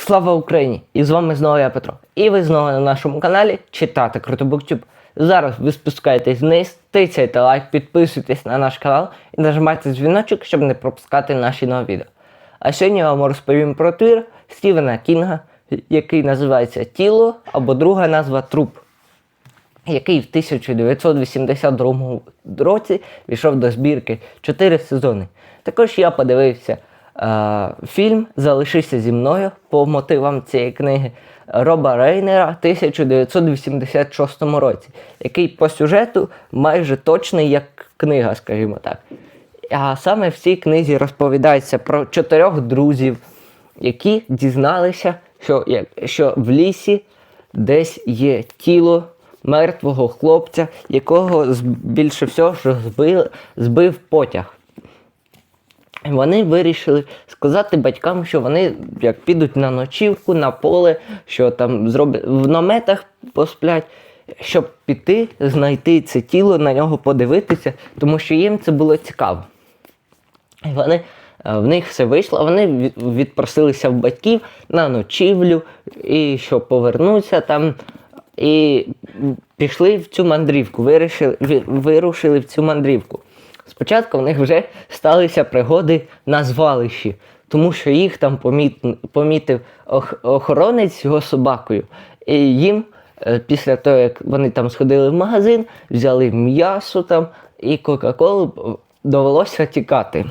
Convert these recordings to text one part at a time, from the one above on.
Слава Україні! І з вами знову я Петро. І ви знову на нашому каналі Читати Круто Буктюб. Зараз ви спускаєтесь вниз, тицяйте лайк, підписуйтесь на наш канал і нажимайте дзвіночок, щоб не пропускати наші нові відео. А сьогодні я вам розповім про твір Стівена Кінга, який називається Тіло або друга назва Труп який в 1982 році війшов до збірки 4 сезони. Також я подивився фільм Залишися зі мною по мотивам цієї книги Роба Рейнера 1986 році, який по сюжету майже точний як книга, скажімо так. А саме в цій книзі розповідається про чотирьох друзів, які дізналися, що, що в лісі десь є тіло мертвого хлопця, якого більше всього збив, збив потяг. Вони вирішили сказати батькам, що вони як підуть на ночівку, на поле, що там зроблять в наметах посплять, щоб піти, знайти це тіло, на нього подивитися, тому що їм це було цікаво. І вони, е, в них все вийшло, вони відпросилися в батьків на ночівлю, і що повернуться там, і пішли в цю мандрівку, вирішили, вирушили в цю мандрівку. Спочатку в них вже сталися пригоди на звалищі, тому що їх там поміт, помітив охоронець його собакою. І їм е, після того, як вони там сходили в магазин, взяли м'ясо там і Кока-Колу, довелося тікати.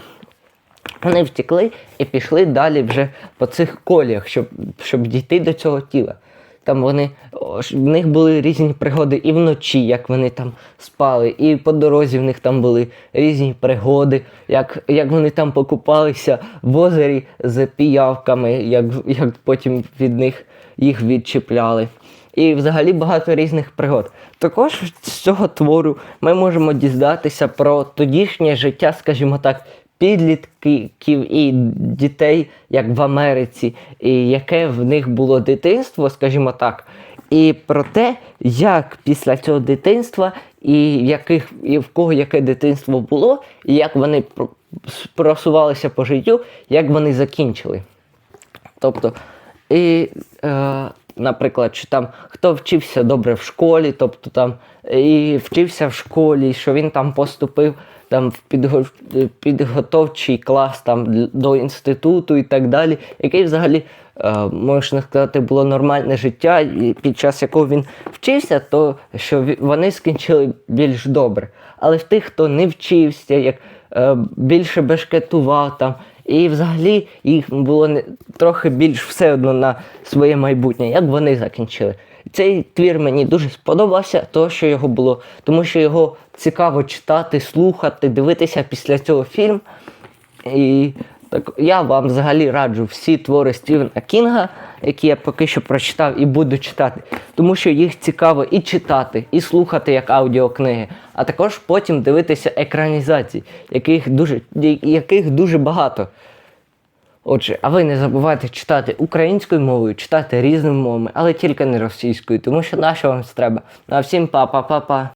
Вони втекли і пішли далі вже по цих коліях, щоб, щоб дійти до цього тіла. Там вони, в них були різні пригоди і вночі, як вони там спали, і по дорозі в них там були різні пригоди, як, як вони там покупалися в озері з піявками, як, як потім від них їх відчіпляли. І взагалі багато різних пригод. Також з цього твору ми можемо дізнатися про тодішнє життя, скажімо так, підлітків і дітей, як в Америці, і яке в них було дитинство, скажімо так, і про те, як після цього дитинства, і, яких, і в кого яке дитинство було, і як вони про- просувалися по життю, як вони закінчили. Тобто, і, е, наприклад, що там хто вчився добре в школі, тобто там і вчився в школі, що він там поступив там в підго- підготовчий клас там до інституту і так далі, який взагалі, е, можна сказати, було нормальне життя, і під час якого він вчився, то що вони скінчили більш добре. Але в тих, хто не вчився, як більше бешкетував і взагалі їх було не, трохи більш все одно на своє майбутнє, як вони закінчили. Цей твір мені дуже сподобався, тому що його було, тому що його цікаво читати, слухати, дивитися після цього фільм. І так, я вам взагалі раджу всі твори Стівена Кінга, які я поки що прочитав і буду читати, тому що їх цікаво і читати, і слухати як аудіокниги, а також потім дивитися екранізації, яких дуже, яких дуже багато. Отже, а ви не забувайте читати українською мовою, читати різними мовами, але тільки не російською, тому що наша вам це треба. Ну а всім па-па-па-па.